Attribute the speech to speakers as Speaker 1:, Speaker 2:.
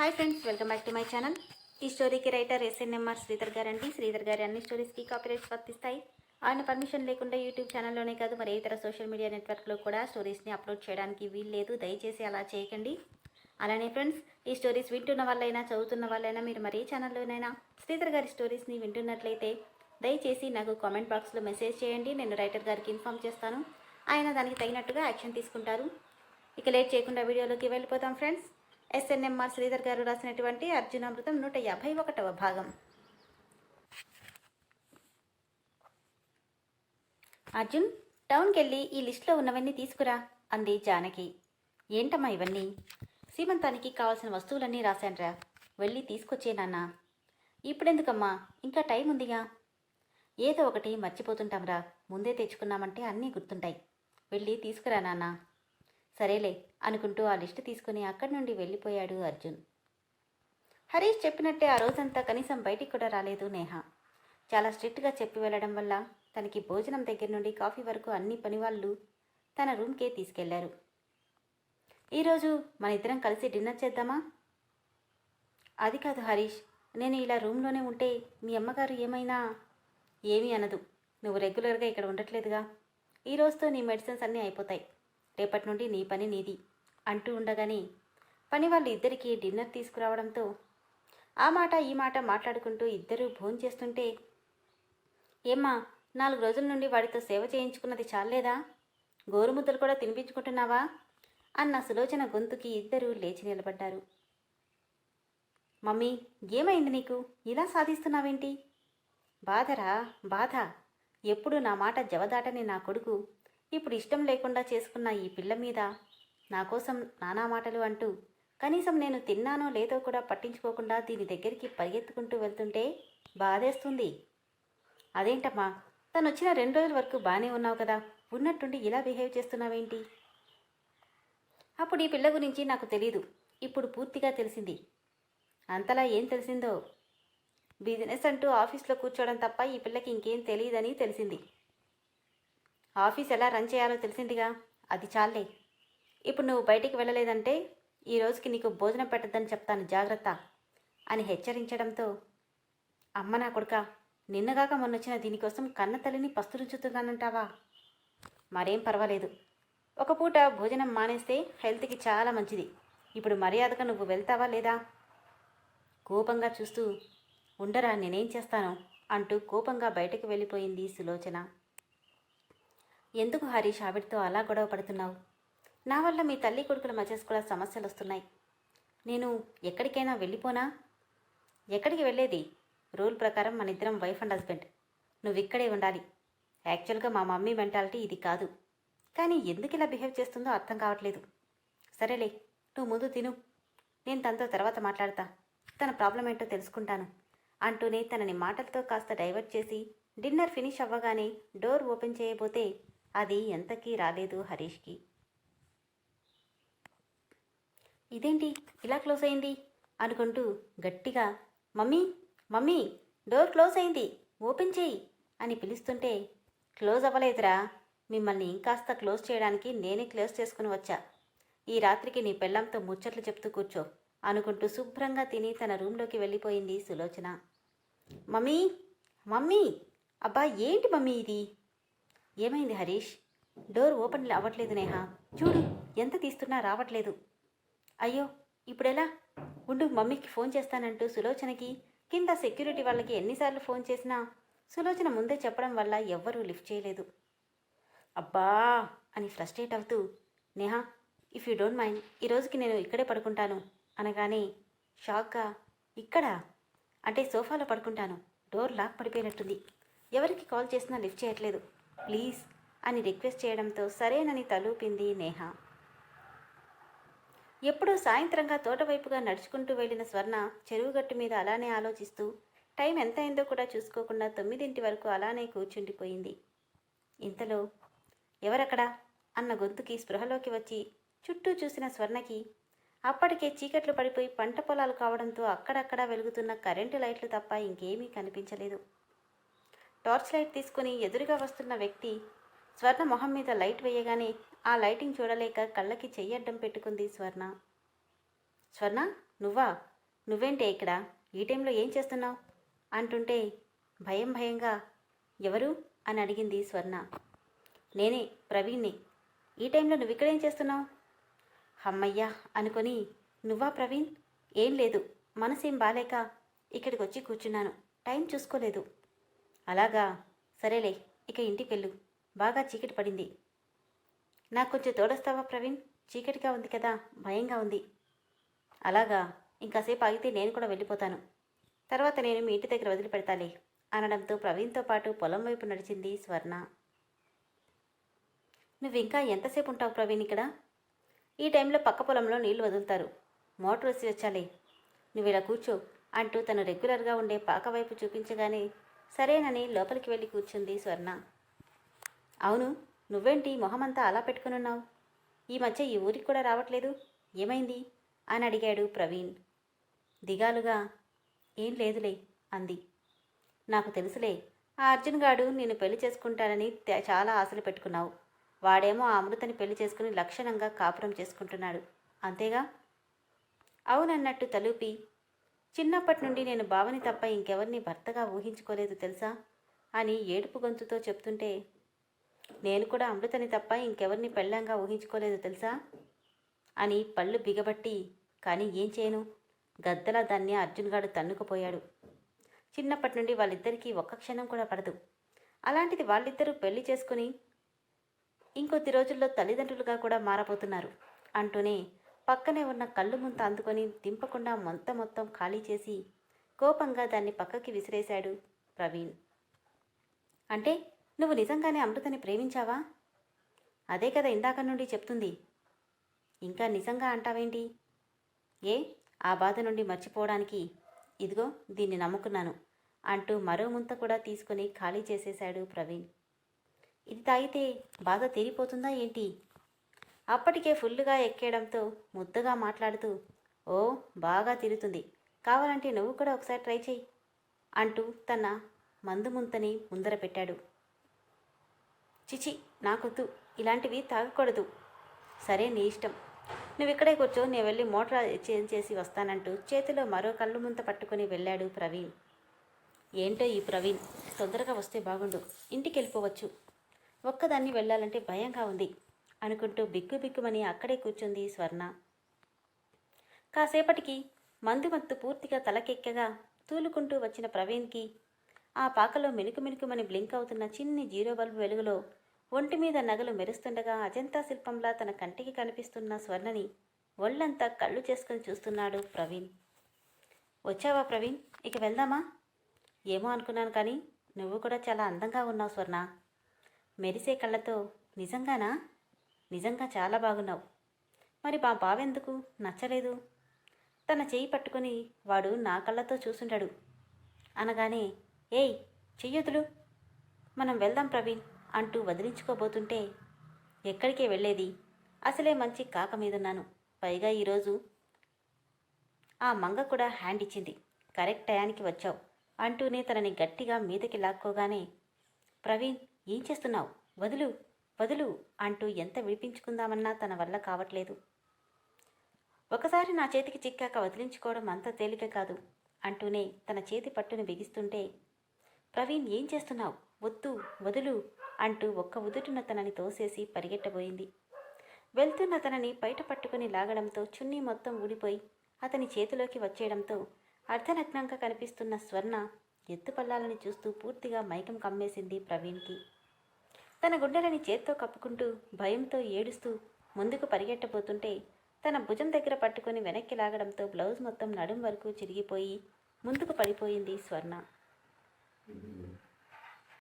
Speaker 1: Hi friends welcome back to my channel ఈ స్టోరీకి writer SNMR Sridhar గారు అండి శ్రీధర్ గారి అన్ని స్టోరీస్కి కాపీరైట్స్ వర్తిస్తాయి. ఆయన పర్మిషన్ లేకుండా యూట్యూబ్ ఛానల్లోనే కాదు మరి ఇతర సోషల్ మీడియా నెట్వర్క్లో కూడా స్టోరీస్ని అప్లోడ్ చేయడానికి వీల్లేదు దయచేసి అలా చేయకండి. అలానే ఫ్రెండ్స్ ఈ స్టోరీస్ వింటున్న వాళ్ళైనా చదువుతున్న వాళ్ళైనా మీరు మరే ఛానల్లోనైనా శ్రీధర్ గారి స్టోరీస్ని వింటున్నట్లయితే దయచేసి నాకు కామెంట్ బాక్స్లో మెసేజ్ చేయండి. నేను రైటర్ గారికి ఇన్ఫామ్ చేస్తాను. ఆయన దానికి తగినట్టుగా యాక్షన్ తీసుకుంటారు. ఇక లేట్ చేయకుండా వీడియోలోకి వెళ్ళిపోతాం ఫ్రెండ్స్ ఎస్ఎన్ఎంఆర్ శ్రీధర్ గారు రాసినటువంటి అర్జునామృతం నూట యాభై ఒకటవ భాగం. అర్జున్ టౌన్కి వెళ్ళి ఈ లిస్టులో ఉన్నవన్నీ తీసుకురా అంది జానకి. ఏంటమ్మా ఇవన్నీ? సీమంతానికి కావాల్సిన వస్తువులన్నీ రాశాన్రా. వెళ్ళి తీసుకొచ్చే ఇప్పుడెందుకమ్మా? ఇంకా టైం ఉందిగా. ఏదో ఒకటి మర్చిపోతుంటాంరా. ముందే తెచ్చుకున్నామంటే అన్నీ గుర్తుంటాయి. వెళ్ళి తీసుకురా నాన్న. సరేలే అనుకుంటూ ఆ లిస్టు తీసుకుని అక్కడి నుండి వెళ్ళిపోయాడు అర్జున్. హరీష్ చెప్పినట్టే ఆ రోజంతా కనీసం బయటికి కూడా రాలేదు నేహ. చాలా స్ట్రిక్ట్గా చెప్పి వెళ్ళడం వల్ల తనకి భోజనం దగ్గర నుండి కాఫీ వరకు అన్ని పనివాళ్ళు తన రూమ్కే తీసుకెళ్ళారు. ఈరోజు మన ఇద్దరం కలిసి డిన్నర్ చేద్దామా? అది కాదు హరీష్ నేను ఇలా రూమ్లోనే ఉంటే మీ అమ్మగారు ఏమైనా? ఏమీ అనదు. నువ్వు రెగ్యులర్గా ఇక్కడ ఉండట్లేదుగా. ఈ రోజుతో నీ మెడిసిన్స్ అన్నీ అయిపోతాయి. రేపటి నుండి నీ పని నీది అంటూ ఉండగానే పని వాళ్ళు ఇద్దరికీ డిన్నర్ తీసుకురావడంతో ఆ మాట ఈ మాట మాట్లాడుకుంటూ ఇద్దరూ భోంచేస్తుంటే ఏమ్మా నాలుగు రోజుల నుండి వాడితో సేవ చేయించుకున్నది చాలేదా గోరుముద్దలు కూడా తినిపించుకుంటున్నావా? అన్న సులోచన గొంతుకి ఇద్దరూ లేచి నిలబడ్డారు. మమ్మీ ఏమైంది నీకు? ఇలా సాధిస్తున్నావేంటి? బాధరా బాధ. ఎప్పుడు నా మాట జవదాటని నా కొడుకు ఇప్పుడు ఇష్టం లేకుండా చేసుకున్న ఈ పిల్ల మీద నా కోసం నానా మాటలు అంటూ కనీసం నేను తిన్నానో లేదో కూడా పట్టించుకోకుండా దీని దగ్గరికి పరిగెత్తుకుంటూ వెళ్తుంటే బాధేస్తుంది. అదేంటమ్మా తను వచ్చిన రెండు రోజుల వరకు బాగానే ఉన్నావు కదా ఉన్నట్టుండి ఇలా బిహేవ్ చేస్తున్నావేంటి? అప్పుడు ఈ పిల్ల గురించి నాకు తెలీదు ఇప్పుడు పూర్తిగా తెలిసింది. అంతలా ఏం తెలిసిందో? బిజినెస్ అంటూ ఆఫీస్లో కూర్చోవడం తప్ప ఈ పిల్లకి ఇంకేం తెలియదని తెలిసింది. ఆఫీస్ ఎలా రన్ చేయాలో తెలిసిందిగా? అది చాలే. ఇప్పుడు నువ్వు బయటికి వెళ్ళలేదంటే ఈ రోజుకి నీకు భోజనం పెట్టద్దని చెప్తాను జాగ్రత్త అని హెచ్చరించడంతో అమ్మ నా కొడుక నిన్నగాక మొన్నొచ్చిన దీనికోసం కన్న తల్లిని పస్తులుంచుతున్నానంటావా మరేం పర్వాలేదు. ఒక పూట భోజనం మానేస్తే హెల్త్కి చాలా మంచిది. ఇప్పుడు మర్యాదగా నువ్వు వెళ్తావా లేదా? కోపంగా చూస్తూ ఉండరా నేనేం చేస్తాను? అంటూ కోపంగా బయటకు వెళ్ళిపోయింది సులోచన. ఎందుకు హరీష్ ఆవిడతో అలా గొడవ పడుతున్నావు? నా వల్ల మీ తల్లి కొడుకుల మధ్య కూడా సమస్యలు వస్తున్నాయి. నేను ఎక్కడికైనా వెళ్ళిపోనా? ఎక్కడికి వెళ్ళేది? రూల్ ప్రకారం మన ఇద్దరం వైఫ్ అండ్ హస్బెండ్. నువ్వు ఇక్కడే ఉండాలి. యాక్చువల్గా మా మమ్మీ మెంటాలిటీ ఇది కాదు. కానీ ఎందుకు ఇలా బిహేవ్ చేస్తుందో అర్థం కావట్లేదు. సరేలే నువ్వు ముందు తిను. నేను తనతో తర్వాత మాట్లాడతా. తన ప్రాబ్లం ఏంటో తెలుసుకుంటాను. అంటూనే తనని మాటలతో కాస్త డైవర్ట్ చేసి డిన్నర్ ఫినిష్ అవ్వగానే డోర్ ఓపెన్ చేయబోతే అది ఎంతకీ రాలేదు హరీష్కి. ఇదేంటి? ఇలా క్లోజ్ అయింది? అనుకుంటూ గట్టిగా మమ్మీ మమ్మీ డోర్ క్లోజ్ అయింది ఓపెన్ చేయి అని పిలుస్తుంటే క్లోజ్ అవ్వలేదురా మిమ్మల్ని ఇంకాస్త క్లోజ్ చేయడానికి నేనే క్లోజ్ చేసుకుని వచ్చా. ఈ రాత్రికి నీ పెళ్ళంతో ముచ్చట్లు చెప్తూ కూర్చో అనుకుంటూ శుభ్రంగా తిని తన రూమ్లోకి వెళ్ళిపోయింది సులోచన. మమ్మీ మమ్మీ అబ్బా ఏంటి మమ్మీ ఇది? ఏమైంది హరీష్? డోర్ ఓపెన్ అవ్వట్లేదు నేహ. చూడు ఎంత తీస్తున్నా రావట్లేదు. అయ్యో ఇప్పుడెలా? ఉండు మమ్మీకి ఫోన్ చేస్తానంటూ సులోచనకి కింద సెక్యూరిటీ వాళ్ళకి ఎన్నిసార్లు ఫోన్ చేసినా సులోచన ముందే చెప్పడం వల్ల ఎవ్వరూ లిఫ్ట్ చేయలేదు. అబ్బా! అని ఫ్రస్ట్రేట్ అవుతూ Neha if you don't mind ఈ రోజుకి నేను ఇక్కడే పడుకుంటాను అనగానే షాక్గా ఇక్కడ? అంటే సోఫాలో పడుకుంటాను. డోర్ లాక్ పడిపోయినట్టుంది. ఎవరికి కాల్ చేసినా లిఫ్ట్ చేయట్లేదు. ప్లీజ్ అని రిక్వెస్ట్ చేయడంతో సరేనని తలూపింది నేహ. ఎప్పుడూ సాయంత్రంగా తోటవైపుగా నడుచుకుంటూ వెళ్ళిన స్వర్ణ చెరువుగట్టు మీద అలానే ఆలోచిస్తూ టైం ఎంత అయిందో కూడా చూసుకోకుండా తొమ్మిదింటి వరకు అలానే కూర్చుండిపోయింది. ఇంతలో ఎవరక్కడా? అన్న గొంతుకి స్పృహలోకి వచ్చి చుట్టూ చూసిన స్వర్ణకి అప్పటికే చీకట్లు పడిపోయి పంట పొలాలు కావడంతో అక్కడక్కడా వెలుగుతున్న కరెంటు లైట్లు తప్ప ఇంకేమీ కనిపించలేదు. టార్చ్ లైట్ తీసుకుని ఎదురుగా వస్తున్న వ్యక్తి స్వర్ణ మొహం మీద లైట్ వేయగానే ఆ లైటింగ్ చూడలేక కళ్ళకి చెయ్యడ్డం పెట్టుకుంది స్వర్ణ. స్వర్ణ నువ్వా? నువ్వేంటే ఇక్కడ? ఈ టైంలో ఏం చేస్తున్నావు? అంటుంటే భయం భయంగా ఎవరు? అని అడిగింది స్వర్ణ. నేనే ప్రవీణ్ని. ఈ టైంలో నువ్వు ఇక్కడేం చేస్తున్నావు? అమ్మయ్యా అనుకొని నువ్వా ప్రవీణ్? ఏం లేదు మనసేం బాలేక ఇక్కడికి వచ్చి కూర్చున్నాను. టైం చూసుకోలేదు. అలాగా? సరేలే ఇక ఇంటికి వెళ్ళు బాగా చీకటి పడింది. నాకు కొంచెం తోడొస్తావా ప్రవీణ్? చీకటిగా ఉంది కదా భయంగా ఉంది. అలాగా ఇంకాసేపు ఆగితే నేను కూడా వెళ్ళిపోతాను. తర్వాత నేను మీ ఇంటి దగ్గర వదిలిపెడతాలే అనడంతో ప్రవీణ్తో పాటు పొలం వైపు నడిచింది స్వర్ణ. నువ్వు ఇంకా ఎంతసేపు ఉంటావు ప్రవీణ్ ఇక్కడ? ఈ టైంలో పక్క పొలంలో నీళ్ళు వదులుతారు. మోటార్ వేసి వచ్చాలే. నువ్వు ఇలా కూర్చో అంటూ తను రెగ్యులర్గా ఉండే పాక వైపు చూపించగానే సరేనని లోపలికి వెళ్ళి కూర్చుంది స్వర్ణ. అవును నువ్వేంటి మొహమంతా అలా పెట్టుకునున్నావు? ఈ మధ్య ఈ ఊరికి కూడా రావట్లేదు? ఏమైంది? అని అడిగాడు ప్రవీణ్. దిగాలుగా ఏం లేదులే అంది. నాకు తెలుసులే ఆ అర్జున్ గాడు నేను పెళ్ళి చేసుకుంటానని చాలా ఆశలు పెట్టుకున్నావు. వాడేమో ఆ అమృతని పెళ్ళి చేసుకుని లక్షణంగా కాపురం చేసుకుంటున్నాడు. అంతేగా? అవునన్నట్టు తలూపి చిన్నప్పటి నుండి నేను బావని తప్ప ఇంకెవరిని భర్తగా ఊహించుకోలేదు తెలుసా? అని ఏడుపు గొంతుతో చెప్తుంటే నేను కూడా అమృతని తప్ప ఇంకెవరిని పెళ్ళంగా ఊహించుకోలేదు తెలుసా? అని పళ్ళు బిగబట్టి కానీ ఏం చేయను? గద్దలా దాన్ని అర్జున్ గాడు తన్నుకుపోయాడు. చిన్నప్పటి నుండి వాళ్ళిద్దరికీ ఒక్క క్షణం కూడా పడదు. అలాంటిది వాళ్ళిద్దరూ పెళ్ళి చేసుకుని ఇంకొద్ది రోజుల్లో తల్లిదండ్రులుగా కూడా మారబోతున్నారు అంటూనే పక్కనే ఉన్న కళ్ళు ముంత అందుకొని దింపకుండా మొత్తం మొత్తం ఖాళీ చేసి కోపంగా దాన్ని పక్కకి విసిరేశాడు ప్రవీణ్. అంటే నువ్వు నిజంగానే అమృతని ప్రేమించావా? అదే కదా ఇందాక నుండి చెప్తుంది. ఇంకా నిజంగా అంటావేంటి? ఏ? ఆ బాధ నుండి మర్చిపోవడానికి. ఇదిగో దీన్ని నమ్ముకున్నాను అంటూ మరో ముంత కూడా తీసుకుని ఖాళీ చేసేశాడు ప్రవీణ్. ఇది తాగితే బాధ తీరిపోతుందా ఏంటి? అప్పటికే ఫుల్లుగా ఎక్కేయడంతో ముద్దగా మాట్లాడుతూ ఓ బాగా తిరుగుతుంది. కావాలంటే నువ్వు కూడా ఒకసారి ట్రై చేయి అంటూ తన మందు ముంతని ముందర పెట్టాడు. చిచి నాకొద్దు. ఇలాంటివి తాగకూడదు. సరే నీ ఇష్టం. నువ్వు ఇక్కడే కూర్చో నేను వెళ్ళి మోటార్ చేంజ్ చేసి వస్తానంటూ చేతిలో మరో కళ్ళు ముంత పట్టుకుని వెళ్ళాడు ప్రవీణ్. ఏంటో ఈ ప్రవీణ్? తొందరగా వస్తే బాగుండు. ఇంటికి వెళ్ళిపోవచ్చు ఒక్కదాన్ని వెళ్ళాలంటే భయంగా ఉంది. అనుకుంటూ బిక్కు బిక్కుమని అక్కడే కూర్చుంది స్వర్ణ. కాసేపటికి మందుమత్తు పూర్తిగా తలకెక్కగా తూలుకుంటూ వచ్చిన ప్రవీణ్కి ఆ పాకలో మెనుకు మెనుకుమని బ్లింక్ అవుతున్న చిన్ని జీరో బల్బు వెలుగులో ఒంటి మీద నగలు మెరుస్తుండగా అజంతా శిల్పంలా తన కంటికి కనిపిస్తున్న స్వర్ణని ఒళ్ళంతా కళ్ళు చేసుకుని చూస్తున్నాడు ప్రవీణ్. వచ్చావా ప్రవీణ్? ఇక వెళ్దామా? ఏమో అనుకున్నాను కానీ నువ్వు కూడా చాలా అందంగా ఉన్నావు స్వర్ణ. మెరిసే కళ్ళతో నిజంగానా? నిజంగా చాలా బాగున్నావు. మరి మా బావెందుకు? నచ్చలేదు. తన చేయి పట్టుకొని వాడు నా కళ్ళతో చూసుంటాడు. అనగానే ఏయ్ చెయ్యొదులు మనం వెళ్దాం ప్రవీణ్ అంటూ వదిలించుకోబోతుంటే ఎక్కడికే వెళ్ళేది? అసలే మంచి కాక మీదున్నాను. పైగా ఈరోజు ఆ మంగ కూడా హ్యాండ్ ఇచ్చింది. కరెక్ట్ టయానికి వచ్చావు అంటూనే తనని గట్టిగా మీదకి లాక్కోగానే ప్రవీణ్ ఏం చేస్తున్నావు? వదులు. వదులు అంటూ ఎంత విడిపించుకుందామన్నా తన వల్ల కావట్లేదు. ఒకసారి నా చేతికి చిక్కాక వదిలించుకోవడం అంత తేలిక కాదు అంటూనే తన చేతి పట్టును బిగిస్తుంటే ప్రవీణ్ ఏం చేస్తున్నావు? వద్దు వదులు అంటూ ఒక్క ఉదుటిన తనని తోసేసి పరిగెట్టబోయింది. వెళ్తున్న తనని బయట పట్టుకుని లాగడంతో చున్నీ మొత్తం ఊడిపోయి అతని చేతిలోకి వచ్చేయడంతో అర్ధనగ్నంగా కనిపిస్తున్న స్వర్ణ ఎత్తుపల్లాలని చూస్తూ పూర్తిగా మైకం కమ్మేసింది ప్రవీణ్కి. తన గుండెలని చేత్తో కప్పుకుంటూ భయంతో ఏడుస్తూ ముందుకు పరిగెట్టబోతుంటే తన భుజం దగ్గర పట్టుకొని వెనక్కి లాగడంతో బ్లౌజ్ మొత్తం నడుం వరకు చిరిగిపోయి ముందుకు పడిపోయింది స్వర్ణ.